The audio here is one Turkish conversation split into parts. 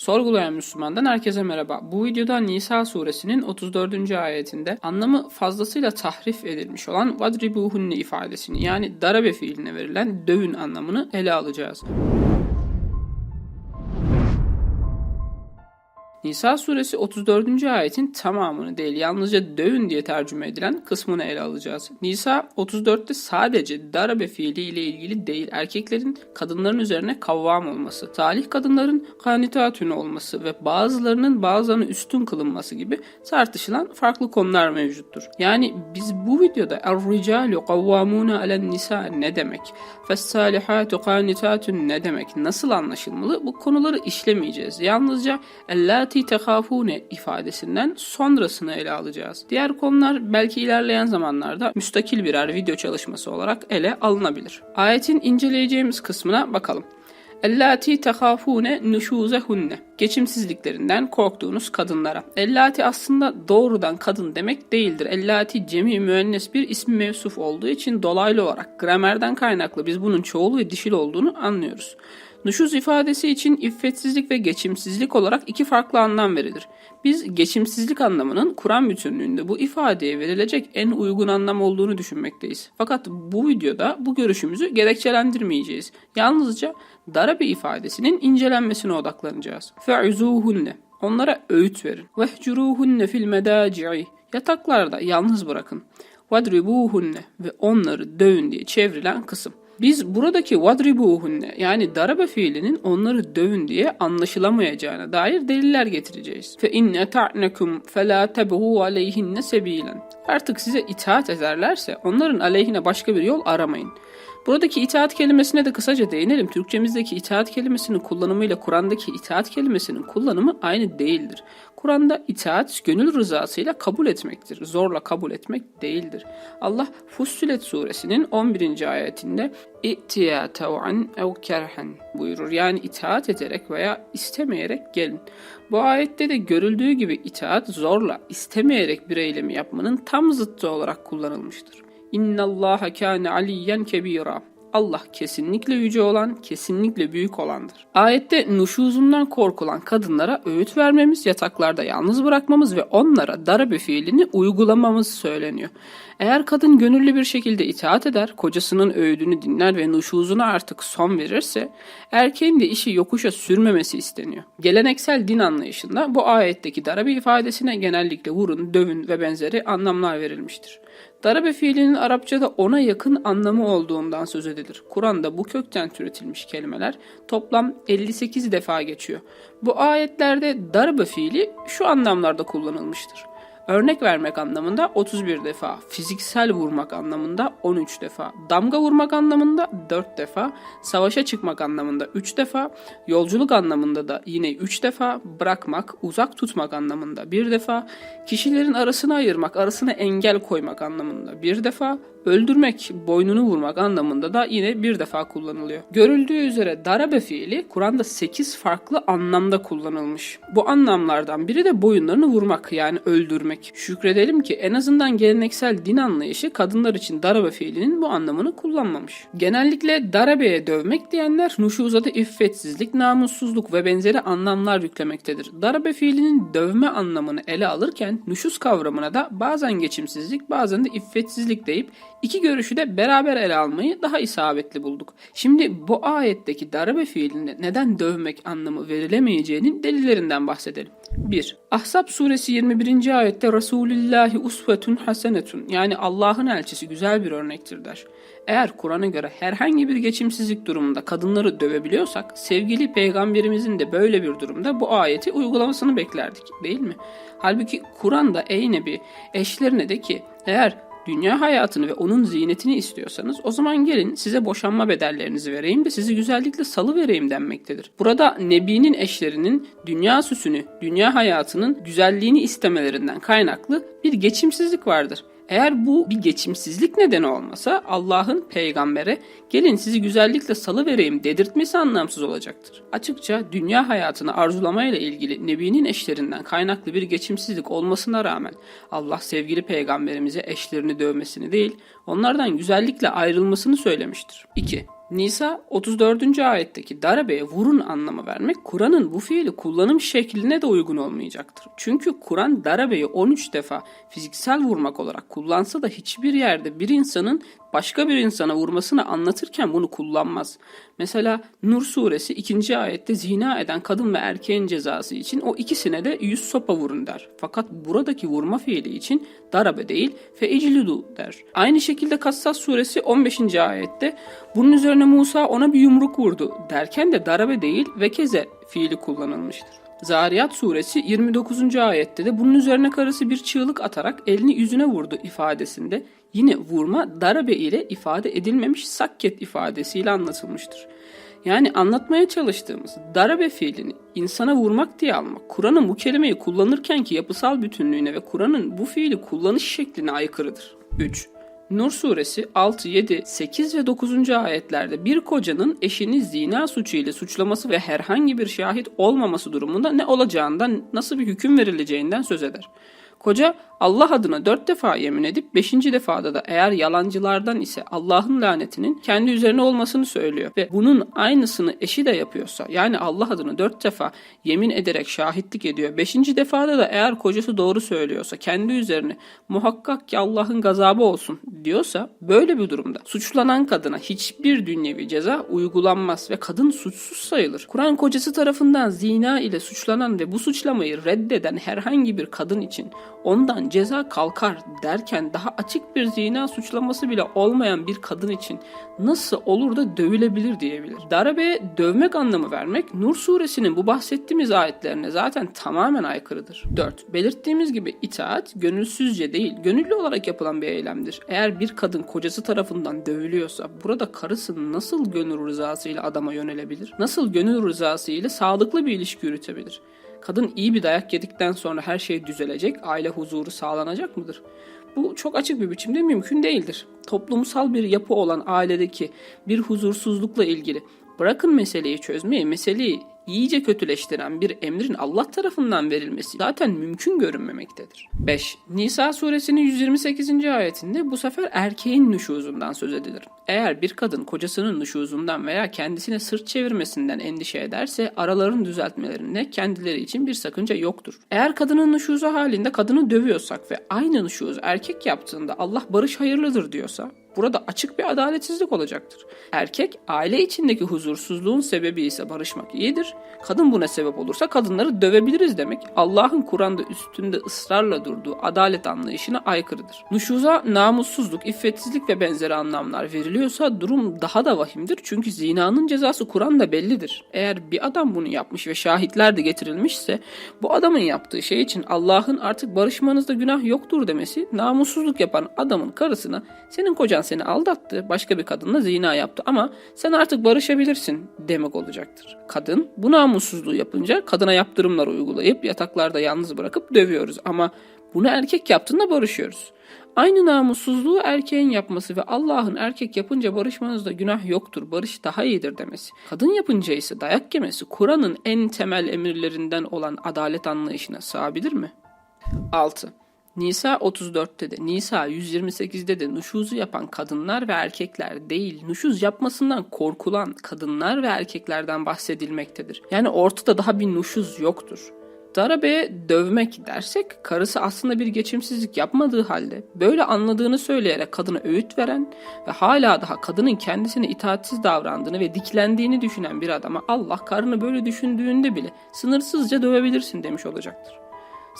Sorgulayan Müslüman'dan herkese merhaba. Bu videoda Nisa suresinin 34. ayetinde anlamı fazlasıyla tahrif edilmiş olan vadribuhunne ifadesini yani darabe fiiline verilen dövün anlamını ele alacağız. Nisa suresi 34. ayetin tamamını değil yalnızca dövün diye tercüme edilen kısmını ele alacağız. Nisa 34'te sadece darabe fiili ile ilgili değil erkeklerin kadınların üzerine kavvam olması, talih kadınların kanitatün olması ve bazılarının bazılarına üstün kılınması gibi tartışılan farklı konular mevcuttur. Yani biz bu videoda er-ricalu kavvamuna alen nisa ne demek? Fes-salihatu kanitatun ne demek? Nasıl anlaşılmalı? Bu konuları işlemeyeceğiz. Yalnızca ellati tekafune ifadesinden sonrasını ele alacağız. Diğer konular belki ilerleyen zamanlarda müstakil birer video çalışması olarak ele alınabilir. Ayetin inceleyeceğimiz kısmına bakalım. Ellati tehafune nüşuzehunne. Geçimsizliklerinden korktuğunuz kadınlara. Ellati aslında doğrudan kadın demek değildir. Ellati cemi müennes bir ismi mevsuf olduğu için dolaylı olarak gramerden kaynaklı biz bunun çoğulu ve dişil olduğunu anlıyoruz. Nüşuz ifadesi için iffetsizlik ve geçimsizlik olarak iki farklı anlam verilir. Biz geçimsizlik anlamının Kur'an bütünlüğünde bu ifadeye verilecek en uygun anlam olduğunu düşünmekteyiz. Fakat bu videoda bu görüşümüzü gerekçelendirmeyeceğiz. Yalnızca darabe ifadesinin incelenmesine odaklanacağız. Fe'uzuhunne. Onlara öğüt verin. Vehcuruhunne fil medaci'i. Yataklarda yalnız bırakın. Vadribuhunne ve onları dövün diye çevrilen kısım. Biz buradaki vadribuhunne yani darabe fiilinin onları dövün diye anlaşılamayacağına dair deliller getireceğiz. Fe inne ta'nekum fe la tebhu aleyhinne sebilen. Artık size itaat ederlerse onların aleyhine başka bir yol aramayın. Buradaki itaat kelimesine de kısaca değinelim. Türkçemizdeki itaat kelimesinin kullanımıyla Kur'an'daki itaat kelimesinin kullanımı aynı değildir. Kur'an'da itaat gönül rızasıyla kabul etmektir. Zorla kabul etmek değildir. Allah Fussilet suresinin 11. ayetinde İ'tiya tev'an ev kerhen buyurur. Yani itaat ederek veya istemeyerek gelin. Bu ayette de görüldüğü gibi itaat zorla, istemeyerek bir eylemi yapmanın tam zıttı olarak kullanılmıştır. İnna Allah kâne aliyen kebira. Allah kesinlikle yüce olan, kesinlikle büyük olandır. Ayette nuşuzundan korkulan kadınlara öğüt vermemiz, yataklarda yalnız bırakmamız ve onlara darabe fiilini uygulamamız söyleniyor. Eğer kadın gönüllü bir şekilde itaat eder, kocasının öğüdünü dinler ve nuşuzuna artık son verirse, erkeğin de işi yokuşa sürmemesi isteniyor. Geleneksel din anlayışında bu ayetteki darabe ifadesine genellikle vurun, dövün ve benzeri anlamlar verilmiştir. Darabe fiilinin Arapçada ona yakın anlamı olduğundan söz edilir. Kur'an'da bu kökten türetilmiş kelimeler toplam 58 defa geçiyor. Bu ayetlerde darbe fiili şu anlamlarda kullanılmıştır. Örnek vermek anlamında 31 defa, fiziksel vurmak anlamında 13 defa, damga vurmak anlamında 4 defa, savaşa çıkmak anlamında 3 defa, yolculuk anlamında da yine 3 defa, bırakmak, uzak tutmak anlamında 1 defa, kişilerin arasını ayırmak, arasına engel koymak anlamında 1 defa, öldürmek, boynunu vurmak anlamında da yine bir defa kullanılıyor. Görüldüğü üzere darabe fiili Kur'an'da 8 farklı anlamda kullanılmış. Bu anlamlardan biri de boyunlarını vurmak yani öldürmek. Şükredelim ki en azından geleneksel din anlayışı kadınlar için darabe fiilinin bu anlamını kullanmamış. Genellikle darabeye dövmek diyenler nuşuzada iffetsizlik, namussuzluk ve benzeri anlamlar yüklemektedir. Darabe fiilinin dövme anlamını ele alırken nuşuz kavramına da bazen geçimsizlik bazen de iffetsizlik deyip İki görüşü de beraber ele almayı daha isabetli bulduk. Şimdi bu ayetteki darbe fiilinde neden dövmek anlamı verilemeyeceğinin delillerinden bahsedelim. 1. Ahzab suresi 21. ayette Resulillahi usvetun hasenetun yani Allah'ın elçisi güzel bir örnektir der. Eğer Kur'an'a göre herhangi bir geçimsizlik durumunda kadınları dövebiliyorsak sevgili peygamberimizin de böyle bir durumda bu ayeti uygulamasını beklerdik değil mi? Halbuki Kur'an'da ey nebi eşlerine de ki eğer dünya hayatını ve onun ziynetini istiyorsanız o zaman gelin size boşanma bedellerinizi vereyim de sizi güzellikle salı vereyim denmektedir. Burada Nebi'nin eşlerinin dünya süsünü, dünya hayatının güzelliğini istemelerinden kaynaklı bir geçimsizlik vardır. Eğer bu bir geçimsizlik nedeni olmasa Allah'ın peygambere gelin sizi güzellikle salı vereyim dedirtmesi anlamsız olacaktır. Açıkça dünya hayatını arzulamayla ilgili Nebi'nin eşlerinden kaynaklı bir geçimsizlik olmasına rağmen Allah sevgili peygamberimize eşlerini dövmesini değil onlardan güzellikle ayrılmasını söylemiştir. 2. Nisa 34. ayetteki darabeye vurun anlamı vermek Kur'an'ın bu fiili kullanım şekline de uygun olmayacaktır. Çünkü Kur'an darabeyi 13 defa fiziksel vurmak olarak kullansa da hiçbir yerde bir insanın başka bir insana vurmasını anlatırken bunu kullanmaz. Mesela Nur suresi 2. ayette zina eden kadın ve erkeğin cezası için o ikisine de yüz sopa vurun der. Fakat buradaki vurma fiili için darabe değil feiclidu der. Aynı şekilde Kassas suresi 15. ayette bunun üzerine Musa ona bir yumruk vurdu derken de darabe değil ve keze fiili kullanılmıştır. Zariyat suresi 29. ayette de bunun üzerine karısı bir çığlık atarak elini yüzüne vurdu ifadesinde yine vurma darabe ile ifade edilmemiş sakket ifadesiyle anlatılmıştır. Yani anlatmaya çalıştığımız darabe fiilini insana vurmak diye almak, Kur'an'ın bu kelimeyi kullanırken ki yapısal bütünlüğüne ve Kur'an'ın bu fiili kullanış şekline aykırıdır. 3. Nur suresi 6, 7, 8 ve 9. ayetlerde bir kocanın eşini zina suçu ile suçlaması ve herhangi bir şahit olmaması durumunda ne olacağından, nasıl bir hüküm verileceğinden söz eder. Koca Allah adına dört defa yemin edip beşinci defada da eğer yalancılardan ise Allah'ın lanetinin kendi üzerine olmasını söylüyor. Ve bunun aynısını eşi de yapıyorsa yani Allah adına dört defa yemin ederek şahitlik ediyor. Beşinci defada da eğer kocası doğru söylüyorsa kendi üzerine muhakkak ki Allah'ın gazabı olsun diyorsa böyle bir durumda suçlanan kadına hiçbir dünyevi ceza uygulanmaz ve kadın suçsuz sayılır. Kur'an kocası tarafından zina ile suçlanan ve bu suçlamayı reddeden herhangi bir kadın için ondan ceza kalkar derken daha açık bir zina suçlaması bile olmayan bir kadın için nasıl olur da dövülebilir diyebilir. Darabeye dövmek anlamı vermek Nur suresinin bu bahsettiğimiz ayetlerine zaten tamamen aykırıdır. 4. Belirttiğimiz gibi itaat gönülsüzce değil, gönüllü olarak yapılan bir eylemdir. Eğer bir kadın kocası tarafından dövülüyorsa burada karısı nasıl gönül rızasıyla adama yönelebilir? Nasıl gönül rızasıyla sağlıklı bir ilişki yürütebilir? Kadın iyi bir dayak yedikten sonra her şey düzelecek, aile huzuru sağlanacak mıdır? Bu çok açık bir biçimde mümkün değildir. Toplumsal bir yapı olan ailedeki bir huzursuzlukla ilgili bırakın meseleyi çözmeyi, meseleyi iyice kötüleştiren bir emrin Allah tarafından verilmesi zaten mümkün görünmemektedir. 5. Nisa suresinin 128. ayetinde bu sefer erkeğin nüşuzundan söz edilir. Eğer bir kadın kocasının nüşuzundan veya kendisine sırt çevirmesinden endişe ederse araların düzeltmelerinde kendileri için bir sakınca yoktur. Eğer kadının nüşuzu halinde kadını dövüyorsak ve aynı nüşuzu erkek yaptığında Allah barış hayırlıdır diyorsa Burada açık bir adaletsizlik olacaktır. Erkek aile içindeki huzursuzluğun sebebi ise barışmak iyidir. Kadın buna sebep olursa kadınları dövebiliriz demek. Allah'ın Kur'an'da üstünde ısrarla durduğu adalet anlayışına aykırıdır. Nuşuza namussuzluk, iffetsizlik ve benzeri anlamlar veriliyorsa durum daha da vahimdir. Çünkü zinanın cezası Kur'an'da bellidir. Eğer bir adam bunu yapmış ve şahitler de getirilmişse bu adamın yaptığı şey için Allah'ın artık barışmanızda günah yoktur demesi namussuzluk yapan adamın karısına senin kocan seni aldattı, başka bir kadınla zina yaptı ama sen artık barışabilirsin demek olacaktır. Kadın bu namussuzluğu yapınca kadına yaptırımlar uygulayıp yataklarda yalnız bırakıp dövüyoruz ama bunu erkek yaptığında barışıyoruz. Aynı namussuzluğu erkeğin yapması ve Allah'ın erkek yapınca barışmanızda günah yoktur, barış daha iyidir demesi. Kadın yapınca ise dayak yemesi Kur'an'ın en temel emirlerinden olan adalet anlayışına sığabilir mi? 6. Nisa 34'te de, Nisa 128'de de nuşuzu yapan kadınlar ve erkekler değil, nuşuz yapmasından korkulan kadınlar ve erkeklerden bahsedilmektedir. Yani ortada daha bir nuşuz yoktur. Darabeye dövmek dersek karısı aslında bir geçimsizlik yapmadığı halde böyle anladığını söyleyerek kadına öğüt veren ve hala daha kadının kendisine itaatsiz davrandığını ve diklendiğini düşünen bir adama Allah karını böyle düşündüğünde bile sınırsızca dövebilirsin demiş olacaktır.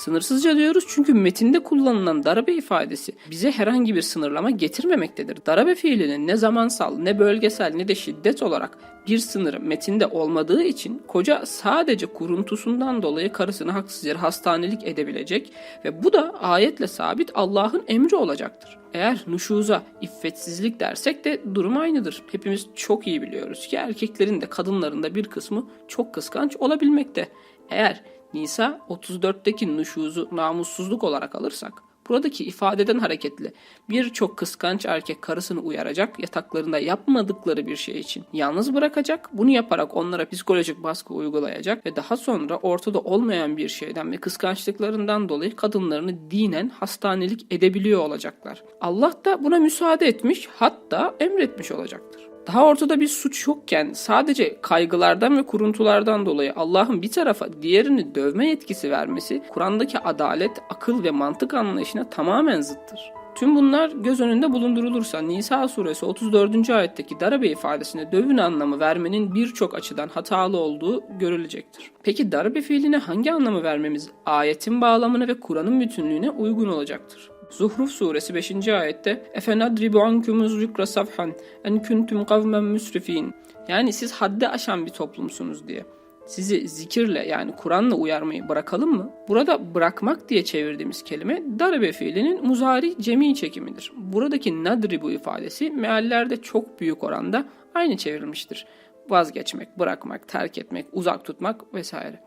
Sınırsızca diyoruz çünkü metinde kullanılan darabe ifadesi bize herhangi bir sınırlama getirmemektedir. Darabe fiilinin ne zamansal, ne bölgesel, ne de şiddet olarak bir sınırı metinde olmadığı için koca sadece kuruntusundan dolayı karısını haksız yere hastanelik edebilecek ve bu da ayetle sabit Allah'ın emri olacaktır. Eğer nuşuza iffetsizlik dersek de durum aynıdır. Hepimiz çok iyi biliyoruz ki erkeklerin de kadınların da bir kısmı çok kıskanç olabilmekte. Eğer Nisa 34'teki nüşuzu namussuzluk olarak alırsak buradaki ifadeden hareketli birçok kıskanç erkek karısını uyaracak, yataklarında yapmadıkları bir şey için yalnız bırakacak, bunu yaparak onlara psikolojik baskı uygulayacak ve daha sonra ortada olmayan bir şeyden ve kıskançlıklarından dolayı kadınlarını dinen hastanelik edebiliyor olacaklar. Allah da buna müsaade etmiş hatta emretmiş olacaktır. Daha ortada bir suç yokken sadece kaygılardan ve kuruntulardan dolayı Allah'ın bir tarafa diğerini dövme yetkisi vermesi Kur'an'daki adalet, akıl ve mantık anlayışına tamamen zıttır. Tüm bunlar göz önünde bulundurulursa Nisa suresi 34. ayetteki darabe ifadesine dövün anlamı vermenin birçok açıdan hatalı olduğu görülecektir. Peki darbe fiiline hangi anlamı vermemiz ayetin bağlamına ve Kur'an'ın bütünlüğüne uygun olacaktır? Zuhruf suresi 5. ayette Efenadribu ankumuz zikra safhan en kuntum kavmen müsrifin yani siz haddi aşan bir toplumsunuz diye. Sizi zikirle yani Kur'an'la uyarmayı bırakalım mı? Burada bırakmak diye çevirdiğimiz kelime darbe fiilinin muzari cemi çekimidir. Buradaki nadribu ifadesi meallerde çok büyük oranda aynı çevrilmiştir. Vazgeçmek, bırakmak, terk etmek, uzak tutmak vesaire.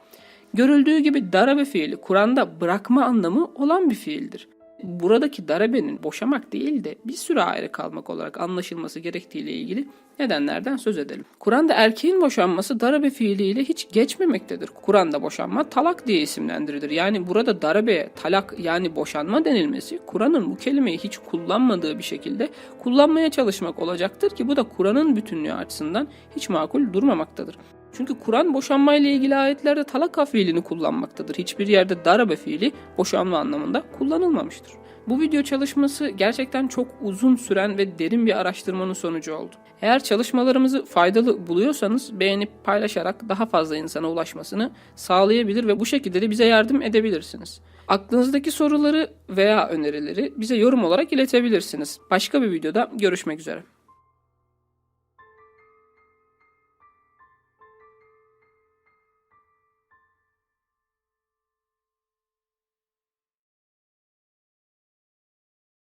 Görüldüğü gibi darabe fiili Kur'an'da bırakma anlamı olan bir fiildir. Buradaki darabenin boşamak değil de bir süre ayrı kalmak olarak anlaşılması gerektiğiyle ilgili nedenlerden söz edelim. Kur'an'da erkeğin boşanması darabe fiiliyle hiç geçmemektedir. Kur'an'da boşanma talak diye isimlendirilir. Yani burada darabeye talak yani boşanma denilmesi Kur'an'ın bu kelimeyi hiç kullanmadığı bir şekilde kullanmaya çalışmak olacaktır ki bu da Kur'an'ın bütünlüğü açısından hiç makul durmamaktadır. Çünkü Kur'an boşanma ile ilgili ayetlerde talaka fiilini kullanmaktadır. Hiçbir yerde darabe fiili boşanma anlamında kullanılmamıştır. Bu video çalışması gerçekten çok uzun süren ve derin bir araştırmanın sonucu oldu. Eğer çalışmalarımızı faydalı buluyorsanız beğenip paylaşarak daha fazla insana ulaşmasını sağlayabilir ve bu şekilde de bize yardım edebilirsiniz. Aklınızdaki soruları veya önerileri bize yorum olarak iletebilirsiniz. Başka bir videoda görüşmek üzere.